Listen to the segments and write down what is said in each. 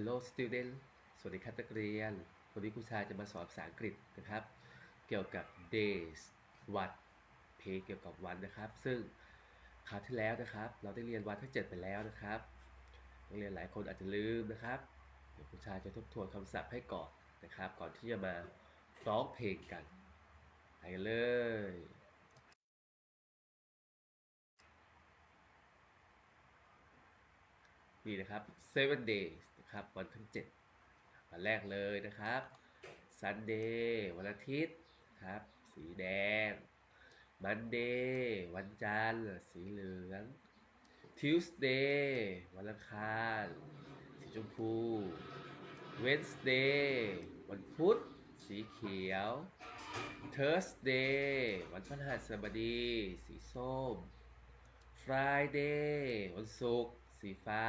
Hello student สวัสดีครับนักเรียน วันนี้ครูชาจะมาสอนภาษาอังกฤษนะครับ เกี่ยวกับ days วันเพลงเกี่ยวกับวันนะครับ ซึ่งคราวที่แล้วนะครับ เราได้เรียนวันทั้ง7ไปแล้วนะครับนักเรียนหลายคนอาจจะลืมนะครับเดี๋ยวครูชาจะทบทวนคำศัพท์ให้ก่อนนะครับ ก่อนที่จะมาร้องเพลงกันไปกันเลยนี่นะครับ seven days นะครับ วันทั้ง7วันแรกเลยนะครับ Sunday วันอาทิตย์ครับ สีแดง Monday วันจันทร์สีเหลือง Tuesday วันอังคาร สีชมพู Wednesday วันพุธ สีเขียว Thursday วันพฤหัสบดี สีส้ม Friday วันศุกร์ สีฟ้า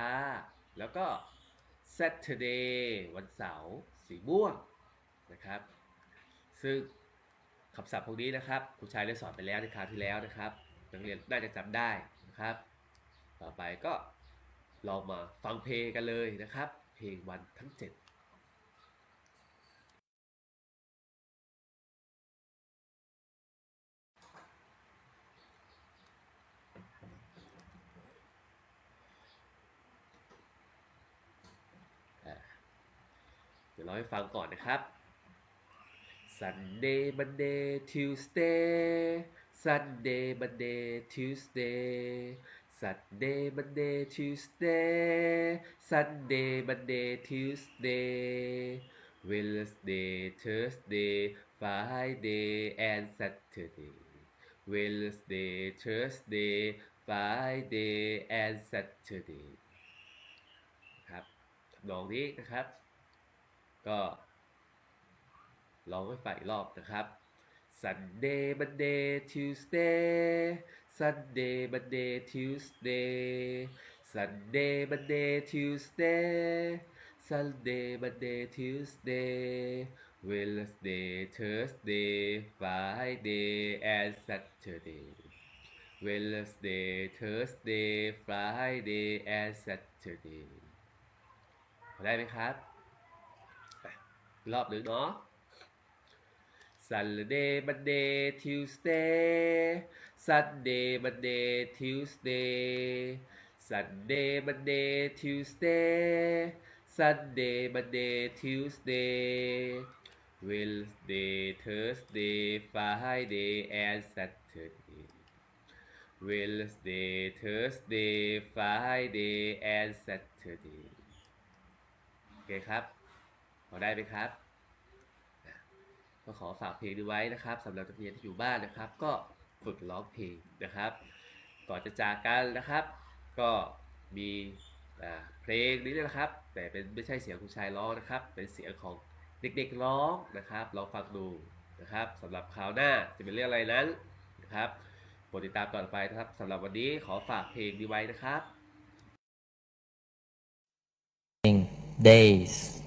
แล้วก็ Saturday วันเสาร์สีม่วงนะครับ ซึ่งคำศัพท์พวกนี้นะครับครูชายได้สอนไปแล้วในคราวที่แล้วนะครับนักเรียนน่าจะจำได้นะครับ ต่อไปก็ลองมาฟังเพลงกันเลยนะครับ เพลงวันทั้ง 7 เดี๋ยวเราให้ฟังก่อนนะครับ Sunday Monday Tuesday Sunday Monday Tuesday Sunday Monday Tuesday Sunday Monday Tuesday Wednesday Thursday Friday and Saturday Wednesday Thursday Friday and Saturday ครับทำนองนี้นะครับ ก็ ลองให้ฟังอีกรอบนะครับ Sunday Monday Tuesday Sunday Monday Tuesday Sunday Monday Tuesday Sunday Monday Tuesday Wednesday Thursday Friday and Saturday Wednesday Thursday Friday and Saturday ได้ไหมครับ รอบหนึ่งเนาะ Sunday Monday Tuesday Sunday Monday Tuesday Sunday Monday Tuesday Sunday Monday Tuesday Wednesday Thursday Friday and Saturday Wednesday Thursday Friday and Saturday โอเคครับ พอได้ไหมครับก็ขอฝากเพลงนี้ไว้นะครับสำหรับนักเรียนที่อยู่บ้านนะครับ ก็ฝึกร้องเพลงนะครับ ก่อนจะจากกันนะครับ ก็มีเพลงนี้นะครับ แต่เป็นไม่ใช่เสียงคุณชายร้องนะครับ เป็นเสียงของเด็กๆร้องนะครับลองฟังดูนะครับสำหรับคราวหน้าจะเป็นเรื่องอะไรนั้นนะครับโปรดติดตามต่อไปนะครับสำหรับวันนี้ขอฝากเพลงนี้ไว้นะครับ days